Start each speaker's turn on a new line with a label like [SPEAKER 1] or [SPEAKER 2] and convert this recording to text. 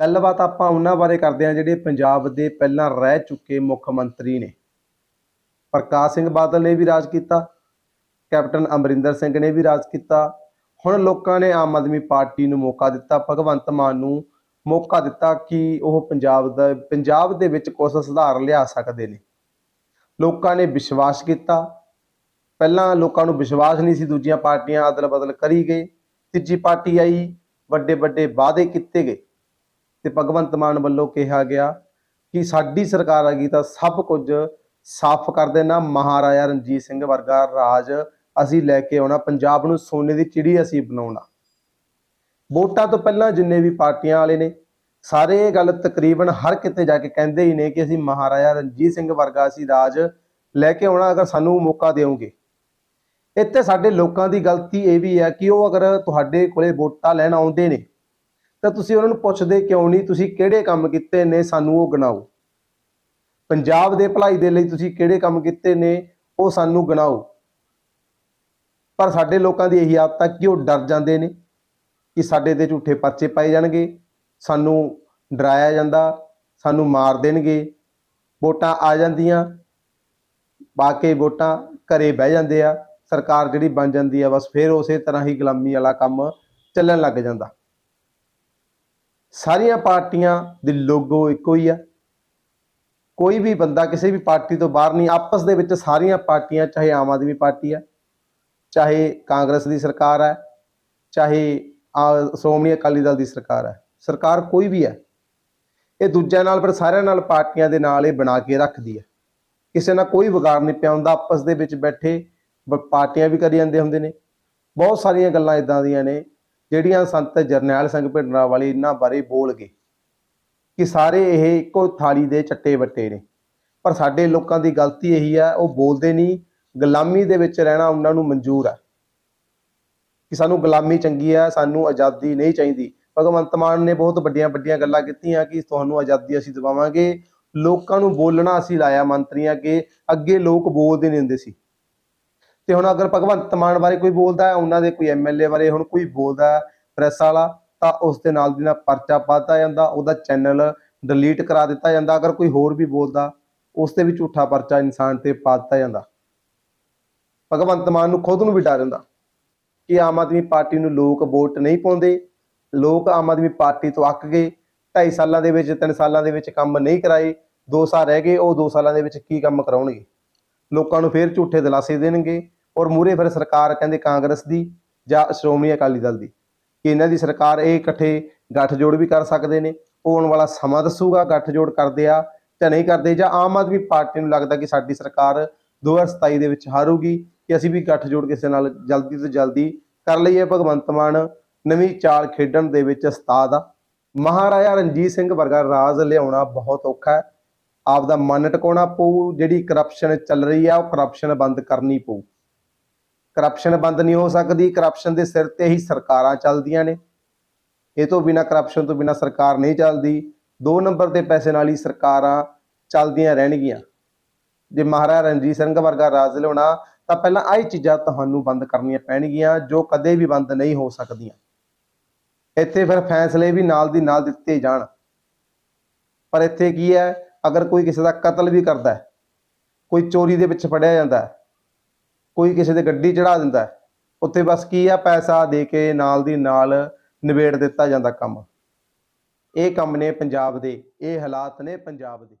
[SPEAKER 1] ਗੱਲਬਾਤ ਆਪਾਂ ਉਹਨਾਂ ਬਾਰੇ ਕਰਦੇ ਹਾਂ ਜਿਹੜੇ ਪੰਜਾਬ ਦੇ ਪਹਿਲਾਂ ਰਹਿ ਚੁੱਕੇ ਮੁੱਖ ਮੰਤਰੀ ਨੇ। ਪ੍ਰਕਾਸ਼ ਸਿੰਘ ਬਾਦਲ ਨੇ ਵੀ ਰਾਜ ਕੀਤਾ, ਕੈਪਟਨ ਅਮਰਿੰਦਰ ਸਿੰਘ ਨੇ ਵੀ ਰਾਜ ਕੀਤਾ। ਹੁਣ ਲੋਕਾਂ ਨੇ ਆਮ ਆਦਮੀ ਪਾਰਟੀ ਨੂੰ ਮੌਕਾ ਦਿੱਤਾ, ਭਗਵੰਤ ਮਾਨ ਨੂੰ ਮੌਕਾ ਦਿੱਤਾ ਕਿ ਉਹ ਪੰਜਾਬ ਦਾ, ਪੰਜਾਬ ਦੇ ਵਿੱਚ ਕੁਝ ਸੁਧਾਰ ਲਿਆ ਸਕਦੇ ਨੇ। ਲੋਕਾਂ ਨੇ ਵਿਸ਼ਵਾਸ ਕੀਤਾ। ਪਹਿਲਾਂ ਲੋਕਾਂ ਨੂੰ ਵਿਸ਼ਵਾਸ ਨਹੀਂ ਸੀ, ਦੂਜੀਆਂ ਪਾਰਟੀਆਂ ਅਦਲ ਬਦਲ ਕਰੀ ਗਏ। ਤੀਜੀ ਪਾਰਟੀ ਆਈ ਵੱਡੇ ਵੱਡੇ ਵਾਅਦੇ ਕੀਤੇ ਗਏ। ਤੇ ਭਗਵੰਤ ਮਾਨ ਵੱਲੋਂ ਕਿਹਾ ਗਿਆ ਕਿ ਸਾਡੀ ਸਰਕਾਰ ਆ ਗਈ ਤਾਂ ਸਭ ਕੁਝ ਸਾਫ਼ ਕਰ ਦੇਣਾ। ਮਹਾਰਾਜਾ ਰਣਜੀਤ ਸਿੰਘ ਵਰਗਾ ਰਾਜ ਅਸੀਂ ਲੈ ਕੇ ਆਉਣਾ। ਪੰਜਾਬ ਨੂੰ ਸੋਨੇ ਦੀ ਚਿੜੀ ਅਸੀਂ ਬਣਾਉਣਾ। ਵੋਟਾਂ ਤੋਂ ਪਹਿਲਾਂ ਜਿੰਨੇ ਵੀ ਪਾਰਟੀਆਂ ਵਾਲੇ ਨੇ, ਸਾਰੇ ਇਹ ਗੱਲ ਤਕਰੀਬਨ ਹਰ ਕਿਤੇ ਜਾ ਕੇ ਕਹਿੰਦੇ ਹੀ ਨੇ ਕਿ ਅਸੀਂ ਮਹਾਰਾਜਾ ਰਣਜੀਤ ਸਿੰਘ ਵਰਗਾ ਅਸੀਂ ਰਾਜ ਲੈ ਕੇ ਆਉਣਾ, ਅਗਰ ਸਾਨੂੰ ਮੌਕਾ ਦਿਓਗੇ। ਇੱਥੇ ਸਾਡੇ ਲੋਕਾਂ ਦੀ ਗਲਤੀ ਇਹ ਵੀ ਹੈ ਕਿ ਉਹ ਅਗਰ ਤੁਹਾਡੇ ਕੋਲੇ ਵੋਟਾਂ ਲੈਣ ਆਉਂਦੇ ਨੇ ਤਾਂ ਤੁਸੀਂ ਉਹਨਾਂ ਨੂੰ ਪੁੱਛਦੇ ਕਿਉਂ ਨਹੀਂ? ਤੁਸੀਂ ਕਿਹੜੇ ਕੰਮ ਕੀਤੇ ਨੇ? ਸਾਨੂੰ ਉਹ ਗਿਣਾਓ। ਪੰਜਾਬ ਦੇ ਭਲਾਈ ਦੇ ਲਈ ਤੁਸੀਂ ਕਿਹੜੇ ਕੰਮ ਕੀਤੇ ਨੇ? ਉਹ ਸਾਨੂੰ ਗਿਣਾਓ। ਪਰ ਸਾਡੇ ਲੋਕਾਂ ਦੀ ਇਹੀ ਆਦਤ ਹੈ ਕਿ ਉਹ ਡਰ ਜਾਂਦੇ ਨੇ ਕਿ ਸਾਡੇ ਤੇ ਝੂਠੇ ਪਰਚੇ ਪਾਏ ਜਾਣਗੇ। ਸਾਨੂੰ ਡਰਾਇਆ ਜਾਂਦਾ, ਸਾਨੂੰ ਮਾਰ ਦੇਣਗੇ। ਵੋਟਾਂ ਆ ਜਾਂਦੀਆਂ ਪਾ ਕੇ ਵੋਟਾਂ ਘਰੇ ਬਹਿ ਜਾਂਦੇ ਆ। ਸਰਕਾਰ ਜਿਹੜੀ ਬਣ ਜਾਂਦੀ ਆ, ਬਸ ਫਿਰ ਉਸੇ ਤਰ੍ਹਾਂ ਹੀ ਗੁਲਾਮੀ ਵਾਲਾ ਕੰਮ ਚੱਲਣ ਲੱਗ ਜਾਂਦਾ। ਸਾਰੀਆਂ ਪਾਰਟੀਆਂ ਦੇ ਲੋਗੋ ਇੱਕੋ ਹੀ ਆ। ਕੋਈ ਵੀ ਬੰਦਾ ਕਿਸੇ ਵੀ ਪਾਰਟੀ ਤੋਂ ਬਾਹਰ ਨਹੀਂ, ਆਪਸ ਦੇ ਵਿੱਚ ਸਾਰੀਆਂ ਪਾਰਟੀਆਂ, ਚਾਹੇ ਆਮ ਆਦਮੀ ਪਾਰਟੀ ਆ, ਚਾਹੇ ਕਾਂਗਰਸ ਦੀ ਸਰਕਾਰ ਹੈ ਚਾਹੇ ਆ, ਸ਼੍ਰੋਮਣੀ ਅਕਾਲੀ ਦਲ ਦੀ ਸਰਕਾਰ ਹੈ ਸਰਕਾਰ ਕੋਈ ਵੀ ਹੈ ਇਹ ਦੂਜਿਆਂ ਨਾਲ ਪਰ ਸਾਰਿਆਂ ਨਾਲ ਪਾਰਟੀਆਂ ਦੇ ਨਾਲ ਇਹ ਬਣਾ ਕੇ ਰੱਖਦੀ ਹੈ ਕਿਸੇ ਨਾਲ ਕੋਈ ਵਿਗਾੜ ਨਹੀਂ ਪਿਆ ਹੁੰਦਾ, ਆਪਸ ਦੇ ਵਿੱਚ ਬੈਠੇ, ਬ- ਪਾਰਟੀਆਂ ਵੀ ਕਰੀ ਜਾਂਦੇ ਹੁੰਦੇ ਨੇ। ਬਹੁਤ ਸਾਰੀਆਂ ਗੱਲਾਂ ਇਦਾਂ ਦੀਆਂ ਨੇ ਜਿਹੜੀਆਂ ਸੰਤ ਜਰਨੈਲ ਸਿੰਘ ਭਿੰਡਰਾਂ ਵਾਲੇ ਇਹਨਾਂ ਬਾਰੇ ਬੋਲ ਗਏ ਕਿ ਸਾਰੇ ਇਹ ਇੱਕੋ ਥਾਲੀ ਦੇ ਚੱਟੇ ਵੱਟੇ ਨੇ। ਪਰ ਸਾਡੇ ਲੋਕਾਂ ਦੀ ਗਲਤੀ ਇਹੀ ਆ, ਉਹ ਬੋਲਦੇ ਨਹੀਂ, ਗੁਲਾਮੀ ਦੇ ਵਿੱਚ ਰਹਿਣਾ ਉਹਨਾਂ ਨੂੰ ਮਨਜ਼ੂਰ ਹੈ ਕਿ ਸਾਨੂੰ ਗੁਲਾਮੀ ਚੰਗੀ ਹੈ ਸਾਨੂੰ ਆਜ਼ਾਦੀ ਨਹੀਂ ਚਾਹੀਦੀ। ਭਗਵੰਤ ਮਾਨ ਨੇ ਬਹੁਤ ਵੱਡੀਆਂ ਵੱਡੀਆਂ ਗੱਲਾਂ ਕੀਤੀਆਂ ਕਿ ਤੁਹਾਨੂੰ ਆਜ਼ਾਦੀ ਅਸੀਂ ਦਿਵਾਵਾਂਗੇ। ਲੋਕਾਂ ਨੂੰ ਬੋਲਣਾ ਅਸੀਂ ਲਾਇਆ ਮੰਤਰੀਆਂ ਕਿ ਅੱਗੇ ਲੋਕ ਬੋਲਦੇ ਨਹੀਂ ਹੁੰਦੇ ਸੀ। ਤੇ ਹੁਣ ਅਗਰ ਭਗਵੰਤ ਮਾਨ ਬਾਰੇ ਕੋਈ ਬੋਲਦਾ ਹੈ, ਉਹਨਾਂ ਦੇ ਕੋਈ ਐਮਐਲਏ ਬਾਰੇ ਹੁਣ ਕੋਈ ਬੋਲਦਾ ਪ੍ਰੈਸ ਵਾਲਾ, ਤਾਂ ਉਸ ਦੇ ਨਾਲ ਦੀ ਨਾਲ ਪਰਚਾ ਪਾਤਾ ਜਾਂਦਾ, ਉਹਦਾ ਚੈਨਲ ਡਿਲੀਟ ਕਰਾ ਦਿੱਤਾ ਜਾਂਦਾ, ਅਗਰ ਕੋਈ ਹੋਰ ਵੀ ਬੋਲਦਾ, ਉਸ ਤੇ ਵੀ ਝੂਠਾ ਪਰਚਾ ਇਨਸਾਨ ਤੇ ਪਾ ਦਿੱਤਾ ਜਾਂਦਾ। ਭਗਵੰਤ ਮਾਨ ਨੂੰ ਖੁਦ ਨੂੰ ਵੀ ਡਰ ਜਾਂਦਾ ਕਿ ਆਮ ਆਦਮੀ ਪਾਰਟੀ ਨੂੰ ਲੋਕ ਵੋਟ ਨਹੀਂ ਪਾਉਂਦੇ, ਲੋਕ ਆਮ ਆਦਮੀ ਪਾਰਟੀ ਤੋਂ ਅੱਕ ਗਏ 2.5 ਸਾਲਾਂ ਦੇ ਵਿੱਚ 3 ਸਾਲਾਂ ਦੇ ਵਿੱਚ ਕੰਮ ਨਹੀਂ ਕਰਾਏ 2 ਸਾਲ ਰਹਿ ਗਏ, ਉਹ 2 ਸਾਲਾਂ ਦੇ ਵਿੱਚ ਕੀ ਕੰਮ ਕਰਾਉਣਗੇ? ਲੋਕਾਂ ਨੂੰ ਫੇਰ ਝੂਠੇ ਦਿਲਾਸੇ ਦੇਣਗੇ ਔਰ ਮੂਰੇ ਫਿਰ ਸਰਕਾਰ ਕਹਿੰਦੇ ਕਾਂਗਰਸ ਦੀ ਜਾਂ ਸ਼੍ਰੋਮਣੀ ਅਕਾਲੀ ਦਲ ਦੀ ਕਿ ਇਹਨਾਂ ਦੀ ਸਰਕਾਰ ਇਹ ਇਕੱਠੇ ਗੱਠਜੋੜ ਵੀ ਕਰ ਸਕਦੇ ਨੇ ਉਹ ਆਉਣ ਵਾਲਾ ਸਮਾਂ ਦੱਸੂਗਾ ਗੱਠਜੋੜ ਕਰਦੇ ਆ ਜਾਂ ਨਹੀਂ ਕਰਦੇ, ਜਾਂ ਆਮ ਆਦਮੀ ਪਾਰਟੀ ਨੂੰ ਲੱਗਦਾ ਕਿ ਸਾਡੀ ਸਰਕਾਰ 2027 ਦੇ ਵਿੱਚ ਹਾਰੂਗੀ ਕਿ ਅਸੀਂ ਵੀ ਗੱਠਜੋੜ ਕਿਸੇ ਨਾਲ ਜਲਦੀ ਤੋਂ ਜਲਦੀ ਕਰ ਲਈਏ। ਭਗਵੰਤ ਮਾਨ ਨਵੀਂ ਚਾਲ ਖੇਡਣ ਦੇ ਵਿੱਚ ਉਸਤਾਦ ਆ। ਮਹਾਰਾਜਾ ਰਣਜੀਤ ਸਿੰਘ ਵਰਗਾ ਰਾਜ ਲਿਆਉਣਾ ਬਹੁਤ ਔਖਾ ਹੈ। ਆਪਦਾ ਮਨ ਟਿਕਾਉਣਾ ਪਊ, ਜਿਹੜੀ ਕਰਪਸ਼ਨ ਚੱਲ ਰਹੀ ਆ, ਉਹ ਕਰਪਸ਼ਨ ਬੰਦ ਕਰਨੀ ਪਊ। ਕਰਪਸ਼ਨ ਬੰਦ ਨਹੀਂ ਹੋ ਸਕਦੀ ਕਰਪਸ਼ਨ ਦੇ ਸਿਰ ਤੇ ਹੀ ਸਰਕਾਰਾਂ ਚੱਲਦੀਆਂ ਨੇ। ਇਹ ਤੋਂ ਬਿਨਾ ਕਰਪਸ਼ਨ ਤੋਂ ਬਿਨਾ ਸਰਕਾਰ ਨਹੀਂ ਚੱਲਦੀ। ਦੋ ਨੰਬਰ ਦੇ ਪੈਸੇ ਨਾਲ ਹੀ ਸਰਕਾਰਾਂ ਚੱਲਦੀਆਂ ਰਹਿਣਗੀਆਂ। ਜੇ ਮਹਾਰਾਜਾ ਰਣਜੀਤ ਸਿੰਘ ਵਰਗਾ ਰਾਜ ਲਿਆਉਣਾ, ਤਾਂ ਪਹਿਲਾਂ ਆਹੀ ਚੀਜ਼ਾਂ ਤੁਹਾਨੂੰ ਬੰਦ ਕਰਨੀਆਂ ਪੈਣਗੀਆਂ, ਜੋ ਕਦੇ ਵੀ ਬੰਦ ਨਹੀਂ ਹੋ ਸਕਦੀਆਂ। ਇੱਥੇ ਫਿਰ ਫੈਸਲੇ ਵੀ ਨਾਲ ਦੀ ਨਾਲ ਦਿੱਤੇ ਜਾਣ। ਪਰ ਇੱਥੇ ਕੀ ਹੈ? ਅਗਰ ਕੋਈ ਕਿਸੇ ਦਾ ਕਤਲ ਵੀ ਕਰਦਾ ਹੈ, ਕੋਈ ਚੋਰੀ ਦੇ ਵਿੱਚ ਫੜਿਆ ਜਾਂਦਾ ਹੈ ਕੋਈ ਕਿਸੇ ਦੇ ਗੱਡੀ ਚੜਾ ਦਿੰਦਾ ਉੱਥੇ ਬਸ ਕੀ ਆ, ਪੈਸਾ ਦੇ ਕੇ ਨਾਲ ਦੀ ਨਾਲ ਨਿਬੇੜ ਦਿੱਤਾ ਜਾਂਦਾ ਕੰਮ। ਇਹ ਕੰਮ ਨੇ ਪੰਜਾਬ ਦੇ, ਇਹ ਹਾਲਾਤ ਨੇ ਪੰਜਾਬ ਦੇ।